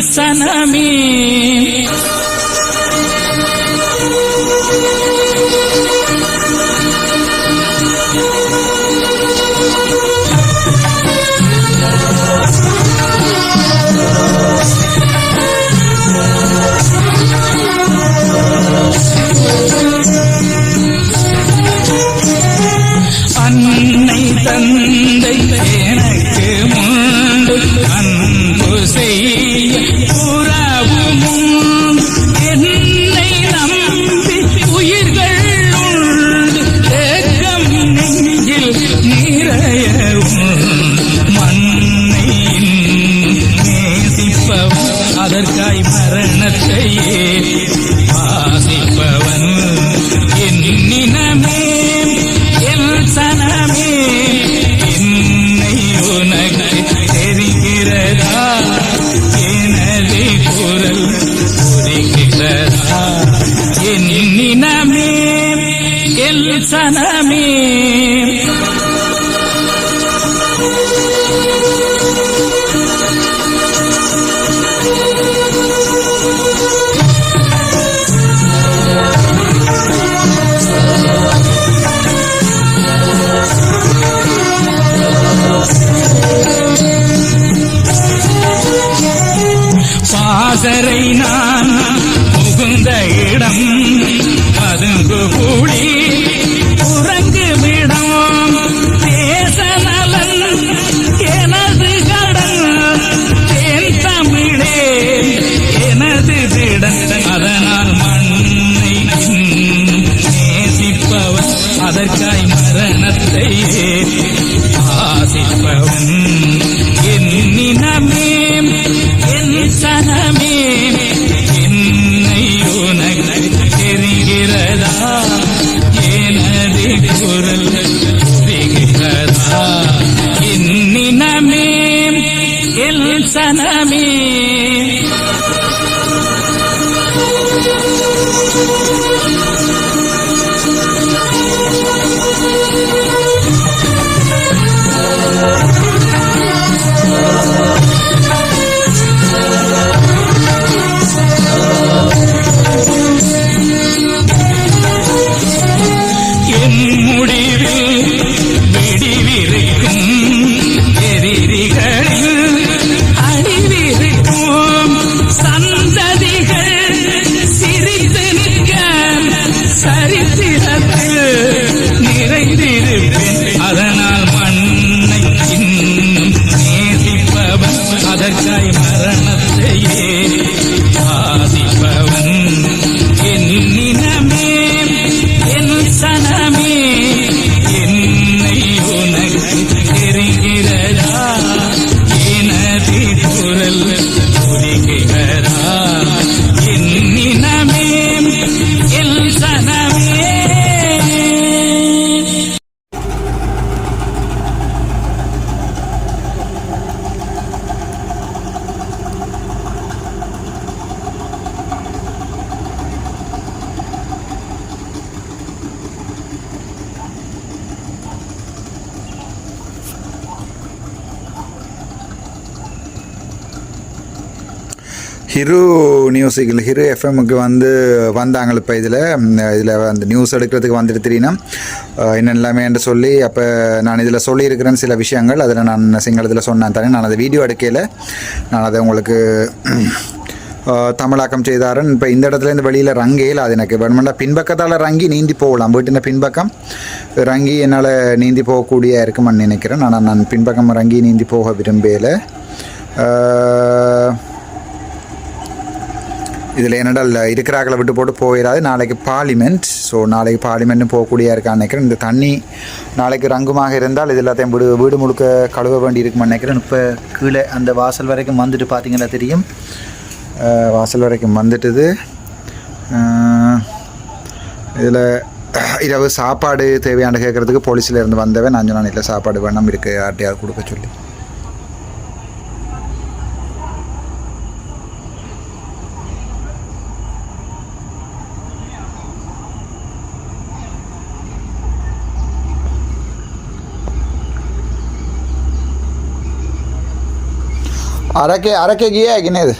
சனமே. அன்னை தந்தை எனக்கு முன்பு அன்பு செய்ய நேசிப்பவன் ஹிரு மியூசிக்கில் ஹிரு எஃப்எம்முக்கு வந்து வந்தாங்க இப்போ இதில். இதில் அந்த நியூஸ் எடுக்கிறதுக்கு வந்துட்டு தெரியுனா என்ன என்று சொல்லி அப்போ நான் இதில் சொல்லியிருக்கிறேன் சில விஷயங்கள். அதில் நான் சிங்களத்தில் சொன்னேன் தானே. நான் அதை வீடியோ எடுக்கையில் நான் அதை உங்களுக்கு தமிழாக்கம் செய்தாரன். இப்போ இந்த இடத்துல இருந்து வெளியில் ரங்கையில் அது எனக்கு வேணுமெண்டா பின்பக்கத்தால் ரங்கி நீந்தி போகலாம். வீட்டின் பின்பக்கம் ரங்கி என்னால் நீந்தி போகக்கூடிய இருக்குமான்னு நினைக்கிறேன். ஆனால் நான் பின்பக்கம் ரங்கி நீந்தி போக விரும்பலை. இதில் என்னடால் இருக்கிறாக்களை விட்டு போட்டு போயிடாது நாளைக்கு பார்லிமெண்ட் ஸோ நாளைக்கு பார்லிமெண்ட்னு போகக்கூடிய இருக்கான்னு நினைக்கிறேன். இந்த தண்ணி நாளைக்கு ரங்குமாக இருந்தால் இது எல்லாத்தையும் வீடு வீடு முழுக்க கழுவ வேண்டி இருக்குமான்னு நினைக்கிறேன். இப்போ கீழே அந்த வாசல் வரைக்கும் வந்துட்டு பார்த்தீங்கன்னா தெரியும்? வாசல் வரைக்கும் வந்துட்டுது. இதில் இரவு சாப்பாடு தேவையான கேட்குறதுக்கு போலீஸில் இருந்து வந்தவன். நான் சொன்னான் இல்லை சாப்பாடு வேணாம் இருக்குது யார்ட்டையாவது கொடுக்க சொல்லி. අර කේ අර කේ ගියේ ඇගේ නේද?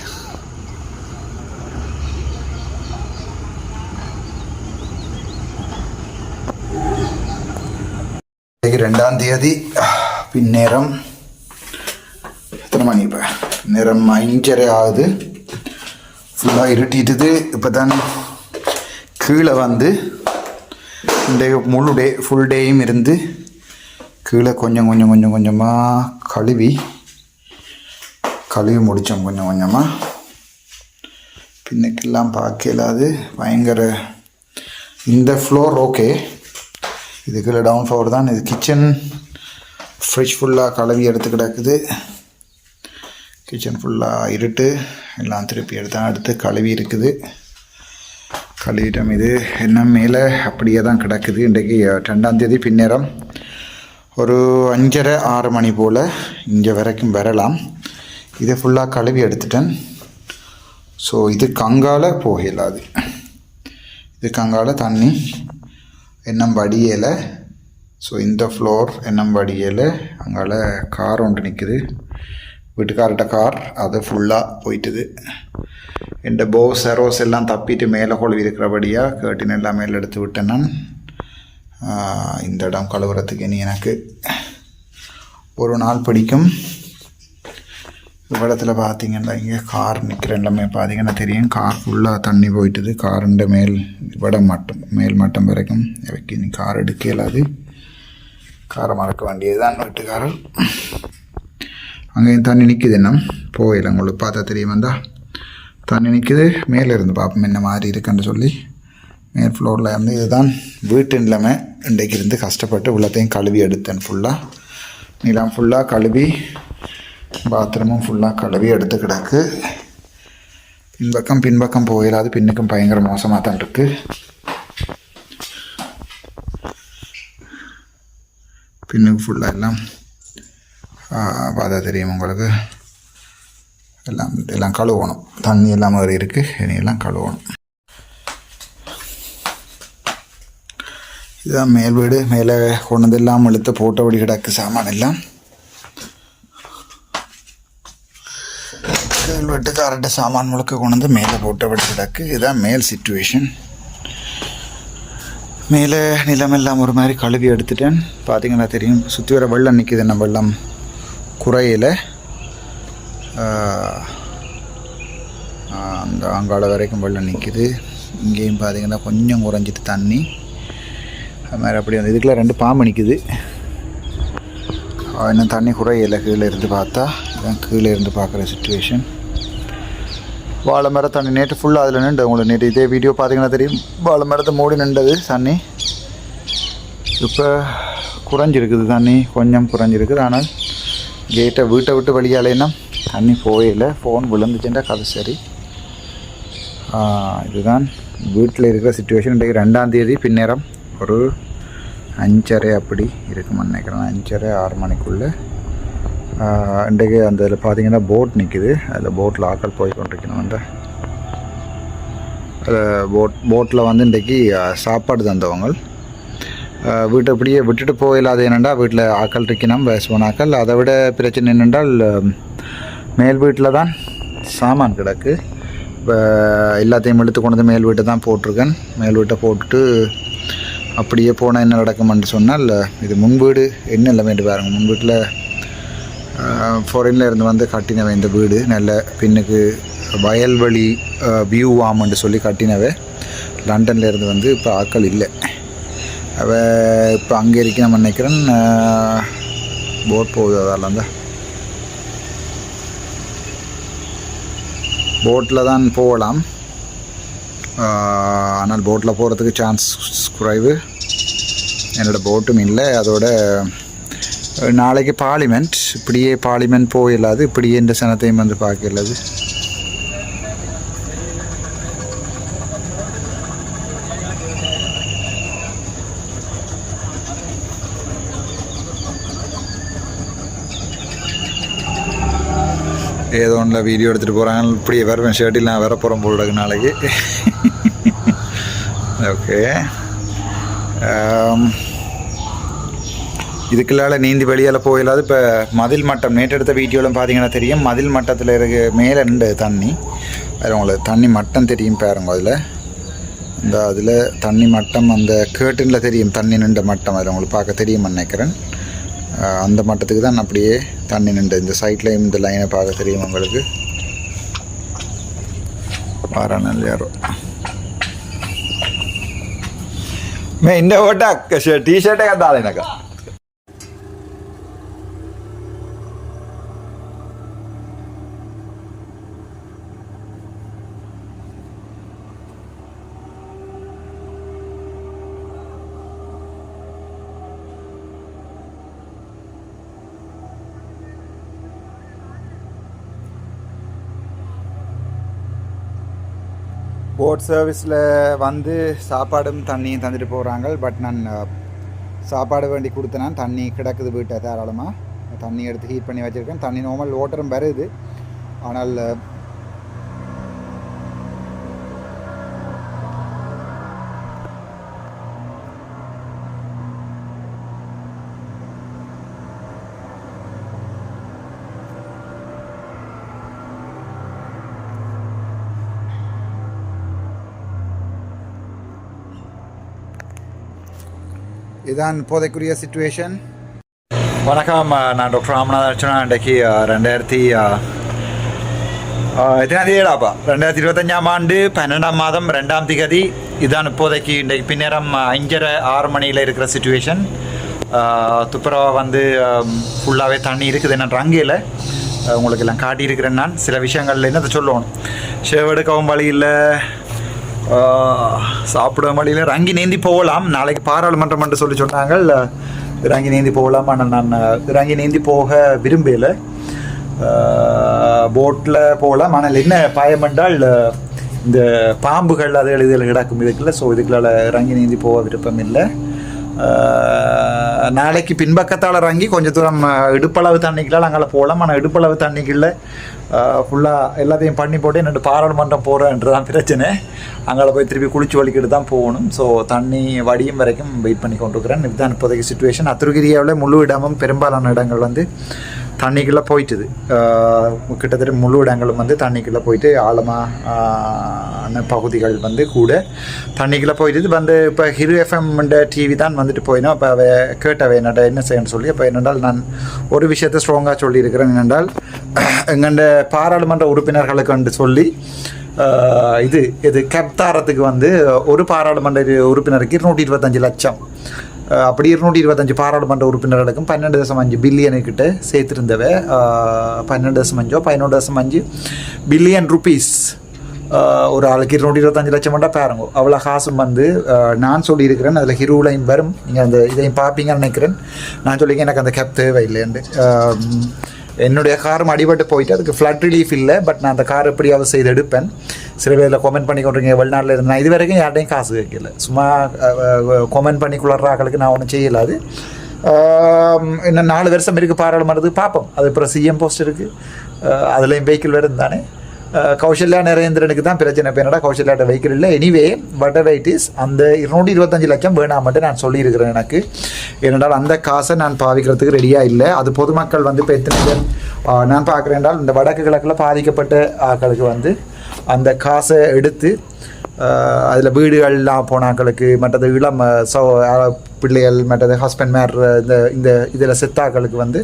இன்னைக்கு ரெண்டாம் தேதி பின்னேரம் எத்தனை மணி இப்போ? நேரம் அஞ்சரை ஆகுது. ஃபுல்லாக இருட்டிட்டுது. இப்போ தான் கீழே வந்து டே முழு டே ஃபுல் டேயும் இருந்து கீழே கொஞ்சம் கொஞ்சம் கொஞ்சம் கொஞ்சமாக கழுவி கழுவி முடித்தோம் கொஞ்சம் கொஞ்சமாக பின்னுக்கெல்லாம் பார்க்கலாது பயங்கர இந்த ஃப்ளோர் ஓகே இதுக்குள்ள டவுன் ஃப்ளோர் தான். இது கிச்சன் ஃப்ரிட்ஜ் ஃபுல்லாக கழுவி எடுத்து கிடக்குது. கிச்சன் ஃபுல்லாக இருட்டு. எல்லாம் திருப்பி எடுத்தான் எடுத்து கழுவி இருக்குது. கழுவிட்டோம். இது என்ன மேலே? அப்படியே தான் கிடக்குது. இன்றைக்கு ரெண்டாந்தேதி பின்னேரம். ஒரு அஞ்சரை ஆறு மணி போல் இங்கே வரைக்கும் வரலாம். இதை ஃபுல்லாக கழுவி எடுத்துட்டேன். ஸோ இது கங்கால போகலாது இது கங்கால தண்ணி எண்ணம் வடியலை ஸோ இந்த ஃப்ளோர் எண்ணம் வடியலை அங்கால கார் ஒன்று நிற்குது வீட்டுக்கார்ட்ட கார் அது ஃபுல்லாக போயிட்டுது. இந்த போ செரோஸ் எல்லாம் தப்பிட்டு மேலே கொழுவி இருக்கிறபடியாக கேட்டின் எல்லாம் மேலே எடுத்து விட்டேன் நான். இந்த இடம் கழுவுறதுக்கு இனி எனக்கு ஒரு நாள் பிடிக்கும். இவ்விடத்தில் பார்த்தீங்கன்னா இங்கே கார் நிற்கிற எல்லாமே பார்த்தீங்கன்னா தெரியும். கார் ஃபுல்லாக தண்ணி போயிட்டுது. காருண்ட மேல் இவ்விடம் மட்டம் மேல் மட்டம் வரைக்கும் இவைக்கு நீ கார் எடுக்க இயலாது. காரை மறக்க வேண்டியது தான் வீட்டுக்காரர். அங்கேயும் தண்ணி நிற்குது என்ன போயில உங்களுக்கு பார்த்தா தெரியும் வந்தா. தண்ணி நிற்குது மேலே இருந்து பார்ப்போம் என்ன மாதிரி இருக்குன்னு சொல்லி. மேல் ஃப்ளோரில் இருந்து இதுதான் வீட்டு நிலைமை. இன்றைக்கு இருந்து கஷ்டப்பட்டு உள்ளத்தையும் கழுவி எடுத்தேன் ஃபுல்லாக நிலம் ஃபுல்லாக கழுவி பாத்ரூமும் ஃபுல்லாக கழுவி எடுத்து கிடக்கு. பின்பக்கம் பின்பக்கம் போயிடாது பின்னுக்கும் பயங்கர மோசமாக தான் இருக்குது பின்னுக்கு ஃபுல்லாக எல்லாம் பார்த்தா தெரியும் உங்களுக்கு. எல்லாம் எல்லாம் கழுவணும். தண்ணி எல்லாம் மாதிரி இருக்குது இனியெல்லாம் கழுவணும். இதுதான் மேல் வீடு. மேலே கொண்டதெல்லாம் வந்து எல்லாம் இழுத்து போட்டபடி கிடக்கு சாமான் எல்லாம். கீழ் வீட்டுக்காரட்ட சாமான் முழுக்க கொண்டு வந்து மேலே போட்டு கிடக்கு இதுதான் மேல் சுச்சுவேஷன் மேலே நிலமெல்லாம் ஒரு மாதிரி கழுவி எடுத்துட்டேன். பார்த்தீங்கன்னா தெரியும் சுற்றி வர வெள்ளம் நிற்கிது என்ன வெள்ளம் குறையில். அந்த அங்காள வரைக்கும் வெள்ளம் நிற்கிது இங்கேயும் பார்த்தீங்கன்னா கொஞ்சம் குறைஞ்சிட்டு தண்ணி. அது மாதிரி அப்படி வந்து இதுக்குள்ளே ரெண்டு பாம்பு நிற்கிது இன்னும் தண்ணி குறையில கீழே இருந்து பார்த்தா. இதான் கீழே இருந்து பார்க்குற சுச்சுவேஷன் வாழை மரம் தண்ணி நேற்று ஃபுல்லாக அதில் நின்று. உங்களுக்கு நேற்று இதே வீடியோ பார்த்தீங்கன்னா தெரியும். வாழை மரத்தை மூடி நின்றது தண்ணி. இப்போ குறைஞ்சிருக்குது தண்ணி. கொஞ்சம் குறைஞ்சிருக்குது. ஆனால் கேட்டை வீட்டை விட்டு வெளியாலேனா தண்ணி போயில ஃபோன் விழுந்துச்சுட்டா கதை சரி. இதுதான் வீட்டில் இருக்கிற சுச்சுவேஷன் இன்றைக்கு ரெண்டாம் தேதி பின்னேரம் ஒரு அஞ்சரை அப்படி இருக்குமான்னு நினைக்கிறேன். அஞ்சரை ஆறு மணிக்குள்ளே இன்றைக்கு அந்த இதில் பார்த்தீங்கன்னா போட் நிற்கிது அதில் போட்டில் ஆக்கள் போய் கொண்டிருக்கணும் அந்த போட் போட்டில் வந்து இன்றைக்கி சாப்பாடு தந்தவங்க வீட்டை இப்படியே விட்டுட்டு போயிடாது என்னென்னா வீட்டில் ஆக்கள் இருக்கணும் பேசுவோம் ஆக்கள் அதை விட பிரச்சனை என்னென்றால் மேல் வீட்டில் தான் சாமான் கிடக்கு. இப்போ எல்லாத்தையும் எடுத்து கொண்டு வந்து மேல் வீட்டை தான் போட்டிருக்கேன். மேல் வீட்டை போட்டுட்டு அப்படியே போனால் என்ன நடக்கும்னு சொன்னால் இது முன் வீடு என்ன இல்லை வேண்டு பாருங்க முன் வீட்டில் ஃபாரின்ல இருந்து வந்து கட்டினவை இந்த வீடு. நல்ல பின்னுக்கு வயல்வெளி வியூ வாம்னு சொல்லி கட்டினவை லண்டன்ல இருந்து வந்து இப்போ ஆட்கள் இல்லை. அவ இப்போ அங்கே இருக்க நம்ம நினைக்கிறேன் போட் போகுது அதெல்லாம் தான். போட்டில் தான் போகலாம். ஆனால் போட்டில் போகிறதுக்கு சான்ஸ் குறைவு. என்னோடய போட்டும் இல்லை அதோட நாளைக்கு பார்லிமெண்ட் இப்படியே பார்லிமெண்ட் போயிடலாது இப்படியே இந்த சனத்தையும் வந்து பார்க்கலாது ஏதோ ஒன்றில் வீடியோ எடுத்துகிட்டு போகிறாங்க இப்படியே வருவேன் ஷர்ட்டில் நான் வர போகிறேன் நாளைக்கு. ஓகே um, இதுக்குள்ளால நீந்தி வெளியால் போயிடாது இப்போ மதில் மட்டம் நேற்று எடுத்த வீடியோவில் பார்த்தீங்கன்னா தெரியும். மதில் மட்டத்தில் இருக்க மேலே நின்று தண்ணி. அது உங்களுக்கு தண்ணி மட்டம் தெரியும் பாருங்க அதில். இந்த அதில் தண்ணி மட்டம் அந்த கேர்டனில் தெரியும் தண்ணி நின்ற மட்டம். அதில் உங்களுக்கு பார்க்க தெரியும் நினைக்கிறேன். அந்த மட்டத்துக்கு தான் அப்படியே தண்ணி நின்று இந்த சைட்லேயும் இந்த லைனை பார்க்க தெரியும் உங்களுக்கு. வாரானல் யாரோ. மே இந்த ஓட்டா டீஷர்ட்டே கத்தாள் எனக்கு. போட் சர்வீஸில் வந்து சாப்பாடும் தண்ணியும் தந்துட்டு போகிறாங்க பட் நான் சாப்பாடு வேண்டி கொடுத்தேன். தண்ணி கிடக்குது வீட்டை தாராளமாக தண்ணி எடுத்து ஹீட் பண்ணி வச்சுருக்கேன். தண்ணி நார்மல் ஓட்டரும் வருது. ஆனால் இதுதான் இப்போதைக்குரிய சுச்சுவேஷன் வணக்கம் நான் டாக்டர் ராமநாத அர்ச்சனா இன்றைக்கு ரெண்டாயிரத்தி எத்தனாம் தேதியாப்பா ரெண்டாயிரத்தி இருபத்தஞ்சாம் ஆண்டு பன்னெண்டாம் மாதம் ரெண்டாம் திகதி. இதுதான் இப்போதைக்கு இன்றைக்கு பின்னேரம் அஞ்சரை ஆறு மணியில் இருக்கிற சுச்சுவேஷன் துப்புரவா வந்து ஃபுல்லாகவே தண்ணி இருக்குது. என்ன ரங்கையில் உங்களுக்கு எல்லாம் காட்டியிருக்கிறேன் நான். சில விஷயங்கள் என்னத்தை சொல்லுவோம் ஷேவெடுக்கவும் வழி இல்லை. சாப்பிட வழியில் ரங்கி நீந்தி போகலாம். நாளைக்கு பாராளுமன்றம் என்று சொல்லி சொன்னாங்க. இறங்கி நீந்தி போகலாம். ஆனால் நான் இறங்கி நீந்தி போக விரும்பலை போட்டில் போகலாம். ஆனால் என்ன பயம் என்றால் இந்த பாம்புகள் அது இதில் கிடக்கும். இதுக்குள்ள ஸோ இதுக்குள்ள இறங்கி நீந்தி போக விருப்பம் இல்லை நாளைக்கு பின்பக்கத்தால் இறங்கி கொஞ்சம் தூரம் இடுப்பளவு தண்ணிக்கெல்லாம் அங்கே போகலாம். ஆனால் இடுப்பளவு தண்ணிக்குள்ள ஃபுல்லாக எல்லாத்தையும் பண்ணி போட்டு என்னோட பாராளுமன்றம் போகிறேன்றது தான் பிரச்சனை. அங்கே போய் திருப்பி குளிச்சு வலிக்கிட்டு தான் போகணும். ஸோ தண்ணி வடியும் வரைக்கும் வெயிட் பண்ணி கொண்டிருக்கிறேன். இதுதான் இப்போதைக்கு சுச்சுவேஷன் அத்துருகிரியாவில் முழு இடமும் பெரும்பாலான இடங்கள் வந்து தண்ணிக்குள்ளே போயிட்டுது. கிட்டத்தட்ட முழு இடங்களும் வந்து தண்ணிக்குள்ளே போயிட்டு ஆழமான பகுதிகள் வந்து கூட தண்ணிக்குள்ளே போயிட்டு வந்து இப்போ ஹிரு எஃப்எம்ன்ற டிவி தான் வந்துட்டு போயினோம். அப்போ அவ கேட்டவை என்னடா என்ன செய்யணும்னு சொல்லி அப்போ என்னென்றால் நான் ஒரு விஷயத்தை ஸ்ட்ராங்காக சொல்லியிருக்கிறேன். என்னென்றால் எங்கண்ட பாராளுமன்ற உறுப்பினர்களுக்கு வந்து சொல்லி இது இது கெப்தாரத்துக்கு வந்து ஒரு பாராளுமன்ற உறுப்பினருக்கு இருநூற்றி இருபத்தஞ்சு லட்சம். அப்படி இருநூற்றி இருபத்தஞ்சு பாராளுமன்ற உறுப்பினர்களுக்கும் பன்னெண்டு தசம் அஞ்சு பில்லியனுக்கிட்ட சேர்த்துருந்தவ பன்னெண்டு தசம் அஞ்சோ பதினொன்று தசம் அஞ்சு பில்லியன் ருபீஸ் ஒரு ஆளுக்கு இருநூற்றி இருபத்தஞ்சு லட்சம் மட்டும் பாருங்க. அவ்வளோ காசும் வந்து நான் சொல்லியிருக்கிறேன் அதில் ஹிருவிலையும் வரும். நீங்கள் அந்த இதையும் பார்ப்பீங்கன்னு நினைக்கிறேன். நான் சொல்லிங்க எனக்கு அந்த கேப் தேவை இல்லைன்னு என்னுடைய காரும் அடிபட்டு போயிட்டு அதுக்கு ஃப்ளட் ரிலீஃப் இல்லை பட் நான் அந்த கார் எப்படியாவது செய்து எடுப்பேன். சில பேரில் கமெண்ட் பண்ணி கொண்டிருக்கீங்க வெளிநாட்டில் இருந்து. நான் இது வரைக்கும் யார்ட்டையும் காசு கேட்கல. சும்மா கொமெண்ட் பண்ணி குளர்றாக்களுக்கு நான் ஒன்றும் செய்யலாது இன்னும் நாலு வருஷம் இருக்குது பாராளுமன்றத்துக்கு. பார்ப்போம். அது அப்புறம் சிஎம் போஸ்ட் இருக்குது அதுலேயும் வெஹிக்கிள் வேறு தானே கௌசல்யா நரேந்திரனுக்கு தான் பிரச்சனை. இப்போ என்னடா கௌசல்யாட்ட வெஹிக்கிள் இல்லை? எனிவே வட் எவர் இஸ் அந்த இருநூற்றி இருபத்தஞ்சு லட்சம் வேணாம் மட்டும் நான் சொல்லியிருக்கிறேன் எனக்கு. ஏனென்றால் அந்த காசை நான் பாவிக்கிறதுக்கு ரெடியாக இல்லை. அது பொதுமக்கள் வந்து இப்போ எத்தனை பேர் நான் பார்க்குறேன் என்றால் இந்த வடக்கு கிழக்கில் பாதிக்கப்பட்ட ஆக்களுக்கு வந்து அந்த காசை எடுத்து அதில் வீடுகள்லாம் போனாக்களுக்கு மற்றது இளம் சோ பிள்ளைகள் மற்றது ஹஸ்பண்ட் மேர் இந்த இந்த இதில் செத்தாக்களுக்கு வந்து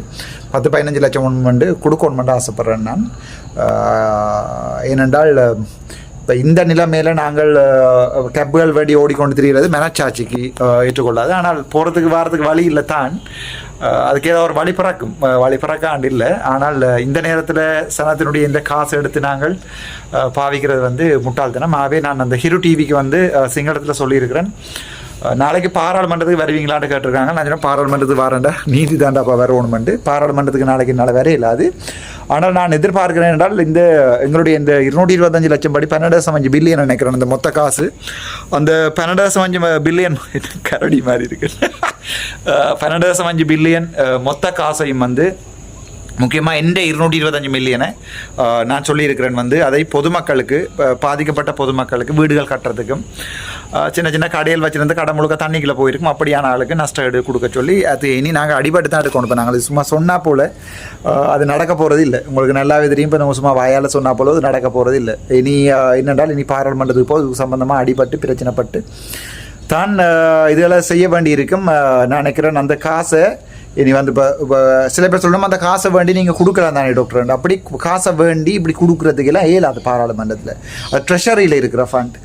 பத்து பதினஞ்சு லட்சம் ஒன்று வந்து கொடுக்கணுமென்று ஆசைப்பட்றேன் நான். ஏனென்றால் இப்போ இந்த நிலைமையில் நாங்கள் கேப்புகள் வேண்டி ஓடிக்கொண்டு திரிகிறது மனச்சாட்சிக்கு ஏற்றுக்கொள்ளாது. ஆனால் போகிறதுக்கு வாரத்துக்கு வழி இல்லை தான். அதுக்கு ஏதோ ஒரு வழி பிறக்கும். அஹ், வழி பிறக்காண்டு இல்லை. ஆனால் இந்த நேரத்தில் சனத்தினுடைய இந்த காசு எடுத்து நாங்கள் பாவிக்கிறது வந்து முட்டாள்தனம். ஆகவே நான் அந்த ஹிரு டிவிக்கு வந்து சிங்களத்தில் சொல்லியிருக்கிறேன். நாளைக்கு பாராளுமன்றத்துக்கு வருவீங்களான்னு கேட்டிருக்காங்க. நான் சொன்னேன் பாராளுமன்றத்துக்கு வரேன்டா. நீதி தாண்டாப்பா வரணுமெண்டு பாராளுமன்றத்துக்கு நாளைக்கு என்னால் வர இல்லாது ஆனால் நான் எதிர்பார்க்கிறேன் என்றால் இந்த எங்களுடைய இந்த இருநூற்றி இருபத்தஞ்சு லட்சம் படி பன்னெண்டு அஞ்சு பில்லியன் நினைக்கிறேன் இந்த மொத்த காசு. அந்த பன்னெண்டு அஞ்சு பில்லியன் கரடி மாதிரி இருக்கு. பன்னெண்டு அஞ்சு பில்லியன் மொத்த காசையும் வந்து முக்கியமாக எந்த இருநூற்றி இருபத்தஞ்சு மில்லியனை நான் சொல்லியிருக்கிறேன் வந்து அதை பொதுமக்களுக்கு பாதிக்கப்பட்ட பொதுமக்களுக்கு வீடுகள் கட்டுறதுக்கும் சின்ன சின்ன கடையில் வச்சிருந்து கடை முழுக்க தண்ணிக்குள்ளே போயிருக்கும். அப்படியான ஆளுக்கு நஷ்டம் ஈடு கொடுக்க சொல்லி அது இனி நாங்கள் அடிபட்டு தான் எடுக்கணும் இப்போ நாங்கள் சும்மா சொன்னால் போல் அது நடக்க போகிறது இல்லை. உங்களுக்கு நல்லாவே தெரியும் இப்போ நம்ம சும்மா வாயால் சொன்னால் போல அது நடக்க போகிறது இல்லை. இனி என்னென்றால் இனி பாராளுமன்றத்துக்கு போது சம்மந்தமாக சம்பந்தமாக அடிபட்டு பிரச்சனைப்பட்டு தான் இதெல்லாம் செய்ய வேண்டி இருக்கும் நான் நினைக்கிறேன் அந்த காசை இனி வந்து இப்போ இப்போ சில பேர் சொல்லணும் அந்த காசை வேண்டி நீங்கள் கொடுக்கலாம் தானே டாக்டர் அப்படி காசை வேண்டி இப்படி கொடுக்குறதுக்கெல்லாம் இயலாது பாராளுமன்றத்தில் அது ட்ரெஷரியில் இருக்கிற ஃபண்ட்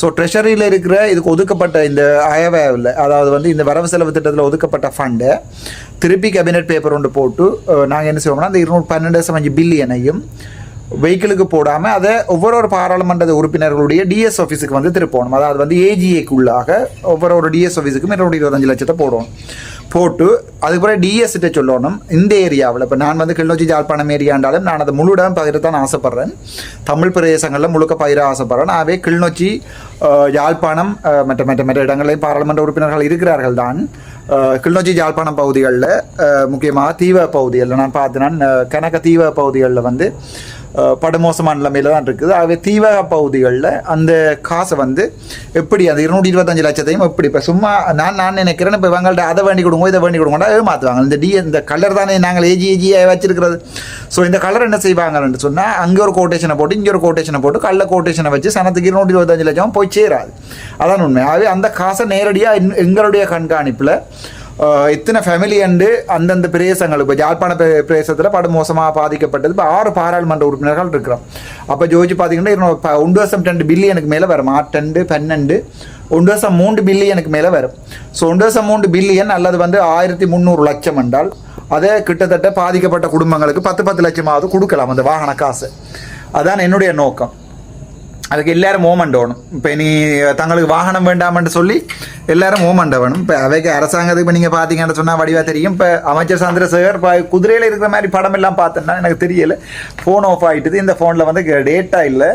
ஸோ ட்ரெஷரியில் இருக்கிற இதுக்கு ஒதுக்கப்பட்ட இந்த அயவேவில் அதாவது வந்து இந்த வரவு செலவு திட்டத்தில் ஒதுக்கப்பட்ட ஃபண்டை திருப்பி கேபினெட் பேப்பர் ஒன்று போட்டு நாங்கள் என்ன செய்வோம்னா அந்த இருநூறு பன்னெண்டு சமஞ்சு பில்லியனையும் வெஹிக்கிளுக்கு போடாமல் அதை ஒவ்வொரு ஒரு பாராளுமன்ற உறுப்பினர்களுடைய டிஎஸ் ஆஃபீஸுக்கு வந்து திருப்பணும் அதாவது வந்து ஏஜிஏக்குள்ளாக ஒவ்வொரு ஒரு டிஎஸ் ஆஃபீஸுக்கும் இருநூறு இருபத்தஞ்சு லட்சத்தை போடுவோம் போட்டு அதுக்கப்புறம் டிஎஸ்கிட்ட சொல்லணும் இந்த ஏரியாவில். இப்போ நான் வந்து கிளிநொச்சி ஜாழ்ப்பாணம் ஏரியாண்டாலும் நான் அதை முழு இடம் பகிரத்தான் தான் ஆசைப்பட்றேன். தமிழ் பிரதேசங்களில் முழுக்க பயிர ஆசைப்பட்றேன். ஆகவே கிளிநொச்சி யாழ்ப்பாணம் மற்ற மற்ற மற்ற இடங்களையும் பாராளுமன்ற உறுப்பினர்கள் இருக்கிறார்கள் தான். அஹ், கிளிநொச்சி யாழ்ப்பாணம் பகுதிகளில் முக்கியமாக தீவ பகுதிகளில் நான் பார்த்தேன். கனக தீவ பகுதிகளில் வந்து படுமோசமான நிலைமையில தான் இருக்குது. ஆகவே தீவக பகுதிகளில் அந்த காசை வந்து எப்படி அந்த இருநூற்றி இருபத்தஞ்சு லட்சத்தையும் எப்படி இப்போ சும்மா நான் நான் நினைக்கிறேன் இப்போ இவங்கள்ட்ட அதை வேண்டி கொடுங்க இதை வேண்டி கொடுங்கடா ஏமாற்றுவாங்க இந்த டி இந்த கலர் தானே நாங்கள் ஏஜி ஏஜியாக வச்சிருக்கிறது. ஸோ இந்த கலர் என்ன செய்வாங்கன்னு சொன்னால் அங்கே ஒரு கோட்டேஷனை போட்டு இங்கே ஒரு கோட்டேஷனை போட்டு கள்ள கோட்டேஷனை வச்சு சனத்துக்கு இருநூற்றி இருபத்தஞ்சு லட்சம் போய் சேராது. அதான் உண்மை. ஆகவே அந்த காசை நேரடியாக எங்களுடைய கண்காணிப்பில் இத்தனை ஃபேமிலி அண்டு அந்தந்த பிரதேசங்கள் இப்போ ஜாழ்ப்பாண பிரதேசத்தில் படு மோசமாக பாதிக்கப்பட்டது இப்போ ஆறு பாராளுமன்ற உறுப்பினர்கள் இருக்கிறோம் அப்போ ஜோதிச்சு பார்த்தீங்கன்னா இருநூறு ஒன்று வருஷம் ரெண்டு பில்லியனுக்கு மேலே வரும் ஆட்டண்டு பன்னெண்டு ஒன்று வருஷம் மூன்று பில்லியனுக்கு மேலே வரும் ஸோ ஒன்று வருஷம் மூன்று பில்லியன் அல்லது வந்து ஆயிரத்தி முந்நூறு லட்சம் என்றால் அதை கிட்டத்தட்ட பாதிக்கப்பட்ட குடும்பங்களுக்கு பத்து பத்து லட்சமாவது கொடுக்கலாம் அந்த வாகன காசு அதான் என்னுடைய நோக்கம் அதுக்கு எல்லாரும் மூமெண்ட் வேணும் இப்போ நீ தங்களுக்கு வாகனம் வேண்டாம்னு சொல்லி எல்லாரும் மூமெண்ட் வேணும் இப்போ அவைக்கு அரசாங்கத்துக்கு இப்போ நீங்கள் பார்த்தீங்கன்னு சொன்னால் வடிவாக தெரியும் இப்போ அமைச்சர் சந்திரசேகர் இப்போ குதிரையில் இருக்கிற மாதிரி படம் எல்லாம் பார்த்தேன்னா எனக்கு தெரியலை ஃபோன் ஆஃப் ஆகிட்டுது இந்த ஃபோனில் வந்து டேட்டா இல்லை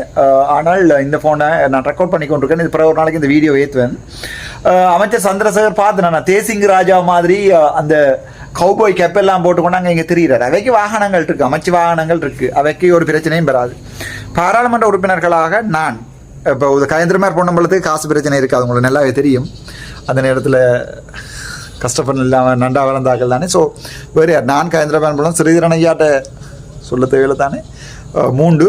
ஆனால் இந்த ஃபோனை நான் ரெக்கார்ட் பண்ணி கொண்டிருக்கேன் இது பிற ஒரு நாளைக்கு இந்த வீடியோ ஏற்றுவேன் அமைச்சர் சந்திரசேகர் பார்த்தேன் நான் தேசிங் ராஜா மாதிரி அந்த கௌபோய் கெப்பெல்லாம் போட்டு போட்டுக்கொண்டு அங்கே இங்கே தெரியுறாரு. அவைக்கு வாகனங்கள் இருக்கு. அமைச்சு வாகனங்கள் இருக்கு. அவைக்கு ஒரு பிரச்சனையும் வராது. பாராளுமன்ற உறுப்பினர்களாக நான் இப்போ ஒரு கயந்திரமார் பொண்ணம்பளத்துக்கு காசு பிரச்சனை இருக்குது. உங்களுக்கு நல்லாவே தெரியும். அந்த நேரத்தில் கஷ்டப்பட இல்லாமல் நண்டா வளர்ந்தாக்கள் தானே. ஸோ வேறு யார்? நான் கயந்திரமார் பொண்ணும் ஸ்ரீதரன் ஐயாட்ட சொல்ல தேவையில்லை தானே. மூண்டு. மூன்று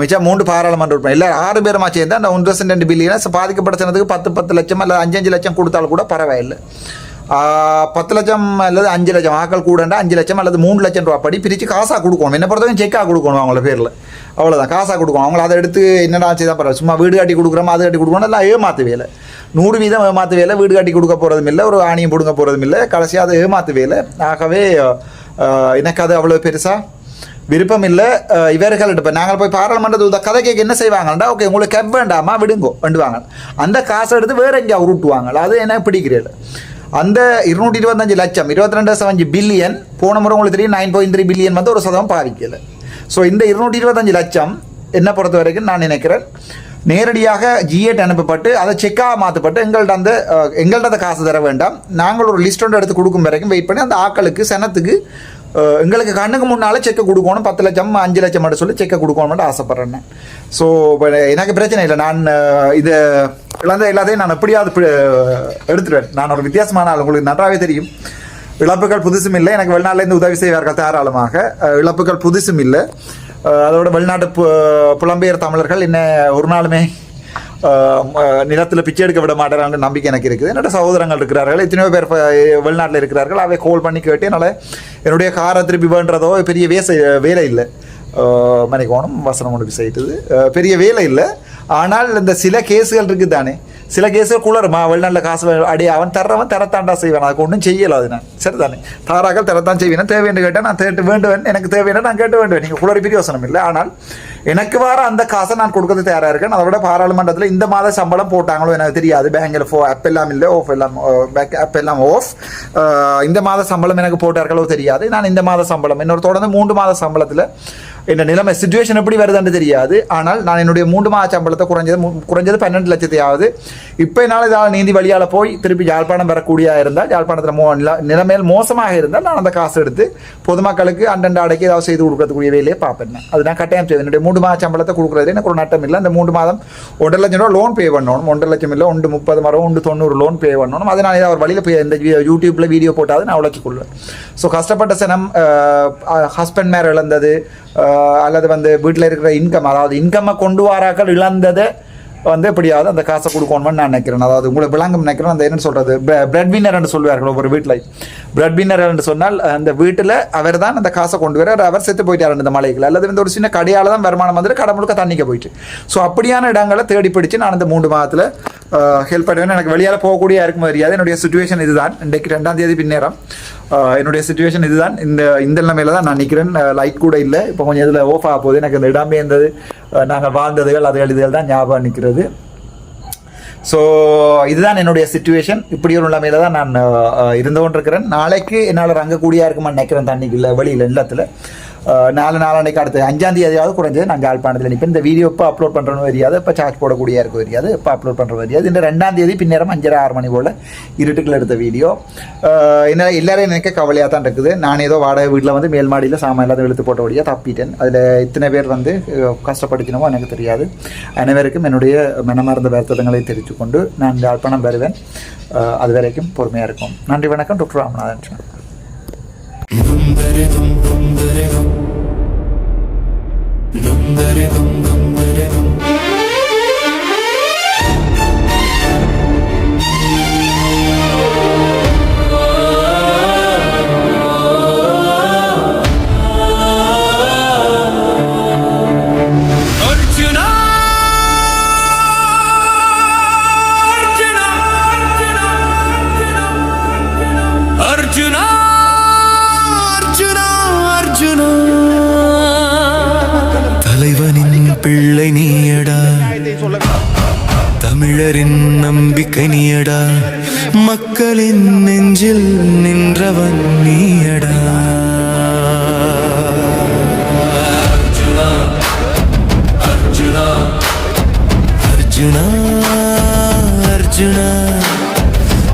மிச்சம் மூன்று பாராளுமன்ற உறுப்பினர். இல்லை ஆறு பேருமா சேர்ந்து அந்த ஒன்று ரெண்டு பில்லியனை பாதிக்கப்பட்ட சனத்துக்கு பத்து பத்து லட்சம் அல்லது அஞ்சு அஞ்சு லட்சம் கொடுத்தாலும் கூட பரவாயில்லை. பத்து லட்சம் அல்லது அஞ்சு லட்சம் ஆக்கள் கூடண்டா அஞ்சு லட்சம் அல்லது மூணு லட்சம் ரூபா படி பிரித்து காசாக கொடுக்கணும் என்ன பொறுத்தவரைக்கும் செக்காக கொடுக்கணும் அவங்கள பேரில் அவ்வளோதான் காசாக கொடுக்கணும் அவங்கள அதை எடுத்து என்னடா செய்தால் பரவாயில்ல சும்மா வீடு கட்டி கொடுக்குறோம் அது கட்டி கொடுக்கணும் எல்லாம் ஏமாத்து வேலை நூறு வீதம் ஏமாத்து வேலை வீடு கட்டி கொடுக்க போகிறதும் இல்லை ஒரு ஆணியம் பிடுங்க போகிறதும் இல்லை கடைசியாக அதை ஏமாத்து வேலை ஆகவே எனக்கு அது அவ்வளோ பெருசாக விருப்பம் இல்லை இவர்கள்ட்ட இப்போ நாங்கள் போய் பாராளுமன்றத்தில் இந்த கதை கேட்க என்ன செய்வாங்கடா ஓகே உங்களுக்கு கெப் வேண்டாமா விடுங்கோ வேண்டுவாங்க அந்த காசை எடுத்து வேற எங்கேயா உருட்டுவாங்க அது எனக்கு பிடிக்கிறேன் அந்த இருநூற்றி இருபத்தஞ்சு லட்சம் இருபத்தி ரெண்டு சவஞ்சு பில்லியன் போன முறை உங்களுக்கு தெரியும் நைன் பாயிண்ட் த்ரீ பில்லியன் வந்து ஒரு சதவீதம் பாதிக்கல ஸோ இந்த இருநூற்றி இருபத்தஞ்சு லட்சம் என்ன பொறுத்த வரைக்கும் நான் நினைக்கிறேன் நேரடியாக ஜிஏட் அனுப்பப்பட்டு அதை செக்காக மாற்றப்பட்டு எங்கள்கிட்ட அந்த எங்கள்கிட்ட அந்த காசு தர வேண்டாம். நாங்கள் ஒரு லிஸ்ட் ஒன்று எடுத்து கொடுக்கும் வரைக்கும் வெயிட் பண்ணி அந்த ஆக்களுக்கு சனத்துக்கு எங்களுக்கு கண்ணுக்கு முன்னால் செக்கை கொடுக்கணும் பத்து லட்சம் அஞ்சு லட்சம் மட்டும் சொல்லி செக்கை கொடுக்கணும்னு ஆசைப்பட்றேன் ஸோ இப்போ எனக்கு பிரச்சனை இல்லை. நான் இதை இழந்த எல்லாத்தையும் நான் எப்படியாவது எடுத்துடுவேன். நான் ஒரு வித்தியாசமான ஆள். உங்களுக்கு நன்றாகவே தெரியும். இழப்புகள் புதுசும் இல்லை. எனக்கு வெளிநாட்டிலேருந்து உதவி செய்வார்கள் தாராளமாக. இழப்புகள் புதுசும் இல்லை. அதோட வெளிநாட்டு பு- புலம்பெயர் தமிழர்கள் என்ன ஒரு நாளுமே நிலத்தில் பிச்சை எடுக்க விட மாட்டார்கள் நம்பிக்கை எனக்கு இருக்குது. என்னோட சகோதரங்கள் இருக்கிறார்கள். எத்தனையோ பேர் வெளிநாட்டில் இருக்கிறார்கள். அவை கோல் பண்ணி கேட்டு என்னால் என்னுடைய காரை திருப்பி வேண்டதோ பெரிய வேச வேலை இல்லை. மணிக்கோணம் வசனம் கொண்டு செய்யிட்டது பெரிய வேலை இல்லை. ஆனால் இந்த சில கேஸுகள் இருக்குது தானே சில கேஸுகள் குளருமா வெளிநாட்டில் காசு அடி அவன் தர்றவன் தரத்தாண்டா செய்வான். அதுக்கு ஒன்றும் செய்யலை அது நான். சரிதானே? தாராக்கள் தரத்தான் செய்வேன். தேவைன்னு கேட்டால் நான் தேட்டு வேண்டுவேன். எனக்கு தேவையான நான் கேட்டு வேண்டுவேன். நீங்கள் குளறி பிரியோசனம் இல்லை. ஆனால் எனக்கு வர அந்த காசை நான் கொடுக்கறது தயாராக இருக்கேன். அதை விட பாராளுமன்றத்தில் இந்த மாத சம்பளம் போட்டாங்களோ எனக்கு தெரியாது. பேங்கில் ஃபோ ஆப் எல்லாம் இல்லை. ஆஃப் எல்லாம் பேக் ஆப் எல்லாம் ஆஃப் இந்த மாத சம்பளம் எனக்கு போட்டார்களோ தெரியாது. நான் இந்த மாத சம்பளம் இன்னொரு தொடர்ந்து மூன்று மாத சம்பளத்தில் இந்த நிலைமை? சுச்சுவேஷன் எப்படி வருதுன்னு தெரியாது. ஆனால் நான் என்னுடைய மூன்று மாத சம்பளத்தை குறைஞ்சது குறைஞ்சது பன்னெண்டு லட்சத்தையாவது. இப்போ என்னால் இதால் நீந்தி வழியால் போய் திருப்பி யாழ்ப்பாணம் வரக்கூடிய இருந்தால் யாழ்ப்பாணத்தில் மோ நிலைமையில் மோசமாக இருந்தால் நான் அந்த காசு எடுத்து பொதுமக்களுக்கு அண்டண்ட அடைக்கு ஏதாவது செய்து கொடுக்கறதுக்குரிய வேலையை பார்ப்பேன். நான். அது நான் கட்டாயம் செய்வேன். என்னுடைய மூன்று மாத சம்பளத்தை கொடுக்குறது எனக்கு ஒரு நட்டம் இல்லை. அந்த மூன்று மாதம் ஒன்றரை லட்சம் ரூபா லோன் பே பண்ணணும். ஒன்றரை லட்சம் இல்லை ஒன்று முப்பது மரம் ஒன்று தொண்ணூறு லோன் பே பண்ணணும். அதை நான் ஏதாவது ஒரு வழியில் போய் இந்த யூடியூப்பில் வீடியோ போட்டாவது நான் உழைச்சி கொள்வேன். ஸோ கஷ்டப்பட்ட சனம் ஹஸ்பண்ட் மேர் இழந்தது அல்லது வந்து வீட்டில் இருக்கிற இன்கம் அதாவது இன்கம்மை கொண்டு வாராக்கள் இழந்ததை வந்து எப்படியாவது அந்த காசை கொடுக்கணும்னு நான் நினைக்கிறேன். அதாவது உங்களை விளங்கம் நினைக்கிறேன். அந்த என்ன சொல்கிறது பிரெட் வின்னர் என்று சொல்வார்கள் ஒவ்வொரு வீட்டில் பிரெட் வின்னர் என்று சொன்னால் அந்த வீட்டில் அவர் தான் அந்த காசை கொண்டு வர அவர் செத்து போயிட்டார் இந்த மலைகள் அல்லது இந்த ஒரு சின்ன கடையால் தான் வருமானம் வந்துட்டு கடை முழுக்க தண்ணிக்க போயிட்டு. ஸோ அப்படியான இடங்களை தேடி பிடிச்சு நான் அந்த மூன்று மாதத்தில் ஹெல்ப் பண்ணுவேன். எனக்கு வெளியால் போகக்கூடிய இருக்கும் தெரியாது. என்னுடைய சுச்சுவேஷன் இதுதான். இன்றைக்கு ரெண்டாம் தேதி பின்னேரம் என்னுடைய சுச்சுவேஷன் இதுதான். இந்த இந்த நிலைமையில தான் நான் நிற்கிறேன் லைட் கூட இல்லை. இப்போ கொஞ்சம் இதில் ஓஃப் ஆக போகுது. எனக்கு இந்த இடமே இருந்தது நாங்கள் வாழ்ந்ததுகள் அதுகள் இதுகள் தான் ஞாபகம் நிற்கிறது ஸோ இதுதான் என்னுடைய சுச்சுவேஷன் இப்படி ஒரு நிலைமையில தான் நான் இருந்து கொண்டிருக்கிறேன் நாளைக்கு என்னால் ரங்கக்கூடியா இருக்குமான்னு நினைக்கிறேன் தண்ணிக்குள்ள வெளியில் இல்லத்தில் நாலு நாளானைக்கு அடுத்து அஞ்சாம் தேதியாவது குறைஞ்சது நான் ஜாழ்ப்பாணத்தில் நிற்பேன் இந்த வீடியோ இப்போ அப்லோட் பண்ணுறவங்க தெரியாது. இப்போ சார்ஜ் போடக்கூடிய இருக்கும் தெரியாது. இப்போ அப்லோட் பண்ணுறது தெரியாது. இந்த ரெண்டாம் தேதி பின்னேரம் அஞ்சரை ஆறு மணி போல் இருட்டுக்குள்ள எடுத்த வீடியோ. என்ன எல்லாரும் எனக்கு கவலையாக தான் இருக்குது. நான் ஏதோ வாடகை வீட்டில் வந்து மேல் மாடியில் சாமான் எல்லாத்தையும் இழுத்து போட்ட வழியாக தப்பிட்டேன். அதில் இத்தனை பேர் வந்து கஷ்டப்படுத்தினமோ எனக்கு தெரியாது. அனைவருக்கும் என்னுடைய மனமார்ந்த வருத்தங்களை தெரிவித்துக்கொண்டு நான் யாழ்ப்பாணம் வருவேன். அது வரைக்கும் பொறுமையாக இருக்கும். நன்றி வணக்கம். டாக்டர் ராமநாதன். சார் மக்களின் நெஞ்சில் நின்றவன் நீயடா. அர்ஜுனா அர்ஜுனா.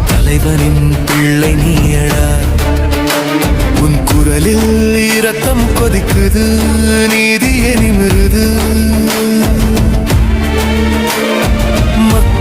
தலைவனின் பிள்ளை நீயடா. உன் குரலில் இரத்தம் கொதிக்குது நீதிய நிமிருது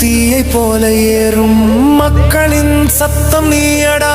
தீயை போல ஏறும் மக்களின் சத்தம் நீயடா.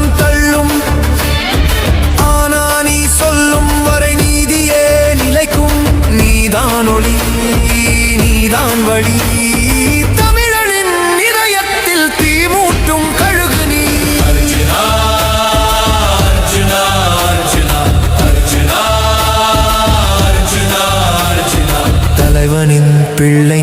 நீதான் வழி. தமிழனின் இதயத்தில் தீ மூட்டும் கழுகு நீ. அர்ஜுனா அர்ஜுனா அர்ஜுனா அர்ஜுனா அர்ஜுனா அர்ஜுனா. தலைவனின் பிள்ளை